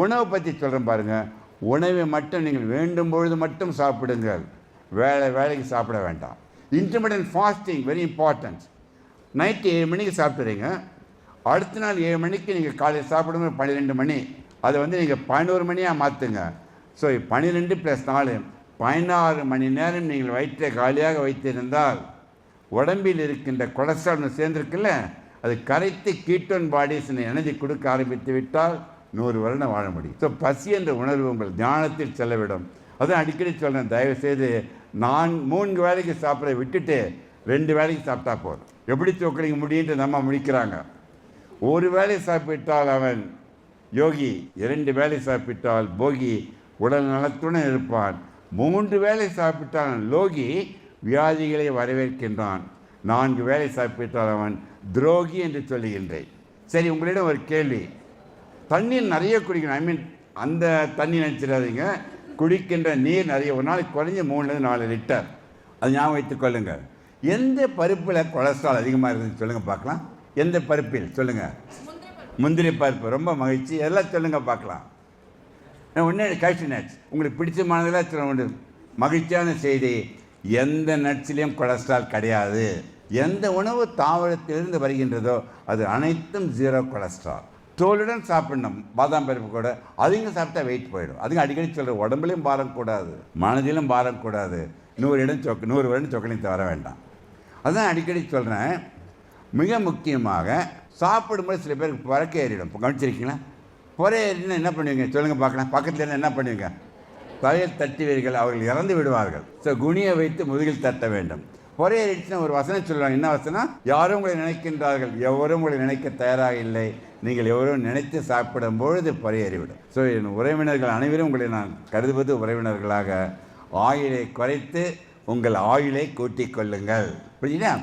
உணவை பற்றி சொல்கிறேன் பாருங்கள் உணவை மட்டும் நீங்கள் வேண்டும் பொழுது மட்டும் சாப்பிடுங்கள். வேலை வேலைக்கு சாப்பிட வேண்டாம். Intermittent fasting very important night ஏழு மணிக்கு சாப்பிட்றீங்க அடுத்த நாள் ஏழு மணிக்கு நீங்கள் காலையில் சாப்பிடும்போது பன்னிரெண்டு மணி. அதை வந்து நீங்கள் பதினோரு மணியாக மாற்றுங்க ஸோ பன்னிரெண்டு ப்ளஸ் நாலு பதினாறு மணி நேரம் நீங்கள் வயிற்றை காலியாக வைத்திருந்தால் உடம்பில் இருக்கின்ற கொலஸ்ட்ரால் சேர்ந்துருக்குல்ல அது கரைத்து கீட்டோன் பாடிஸ் எனர்ஜி கொடுக்க ஆரம்பித்து விட்டால் நூறு வருடம் வாழ முடியும். ஸோ பசி என்ற உணர்வு உங்கள் ஞானத்தில் செல்லவிடும் அதுவும் அடிக்கடி சொல்கிறேன் தயவுசெய்து நான் மூணு வேலைக்கு சாப்பிட்ற விட்டுட்டு ரெண்டு வேலைக்கு சாப்பிட்டா போதும். எப்படி சொக்கலிங்க முடியுன்ட்டு நம்ம முடிக்கிறாங்க. ஒரு வேலை சாப்பிட்டால் அவன் யோகி இரண்டு வேலை சாப்பிட்டால் போகி உடல் நலத்துடன் இருப்பான். மூன்று வேலை சாப்பிட்டால் லோகி வியாதிகளை வரவேற்கின்றான். நான்கு வேலை சாப்பிட்டால் அவன் துரோகி என்று சொல்லுகின்றேன். சரி உங்களிடம் ஒரு கேள்வி. தண்ணீர் நிறைய குடிக்கணும். ஐ மீன் அந்த தண்ணி நினச்சிடாதீங்க. குடிக்கின்ற நீர் நிறைய ஒரு நாளைக்கு குறைஞ்ச மூணுலேருந்து நாலு லிட்டர். அது ஞாபகம் வைத்துக் கொள்ளுங்கள் எந்த பருப்பில் கொலஸ்ட்ரால் அதிகமாக இருக்குதுன்னு சொல்லுங்கள் பார்க்கலாம். எந்த பருப்பில்? சொல்லுங்கள் முந்திரி பருப்பு ரொம்ப மகிழ்ச்சி. எல்லாம் சொல்லுங்கள் பார்க்கலாம். ஒன்றே கேஷ்யூ நட்ஸ் உங்களுக்கு பிடிச்சமானதெல்லாம் சொல்ல உண்டு மகிழ்ச்சியான செய்தி. எந்த நட்ஸ்லேயும் கொலஸ்ட்ரால் கிடையாது. எந்த உணவு தாவரத்திலிருந்து வருகின்றதோ அது அனைத்தும் ஜீரோ கொலஸ்ட்ரால் தோலுடன் சாப்பிடணும். பாதாம் பருப்பு கூட. அதிகம் சாப்பிட்டா வெயிட் போயிடும். அதுங்க அடிக்கடி சொல்கிற உடம்புலையும் பாரம் கூடாது. மனதிலும் பாரம் கூடாது. நூறு இடம் சொக்க நூறு வருடம் சொக்கலையும் வர வேண்டாம். அதான் அடிக்கடி சொல்கிறேன் மிக முக்கியமாக சாப்பிடும்போது சில பேருக்கு பறக்க ஏறிடும். இப்போ கவனிச்சிருக்கீங்களா? புற ஏறினா என்ன பண்ணுவீங்க? சொல்லுங்கள் பார்க்கலாம். பக்கத்தில் இருந்து என்ன பண்ணுவீங்க? தலையில் தட்டுவீர்கள். அவர்கள் இறந்து விடுவார்கள். ஸோ குனியை வைத்து முதுகில் தட்ட வேண்டும். ஒரே ஏறிடுச்சுன்னா ஒரு வசனம் சொல்லுவாங்க. என்ன வசனம்? யாரும் உங்களை நினைக்கின்றார்கள். எவரும் உங்களை நினைக்க தயாராக இல்லை. நீங்கள் எவரும் நினைத்து சாப்பிடும் பொழுது பரையேறிவிடும் ஸோ என் உறவினர்கள் அனைவரும் உங்களை நான் கருதுவது உறவினர்களாக ஆயிலை குறைத்து உங்கள் ஆயுளை கூட்டிக் கொள்ளுங்கள். புரியுதா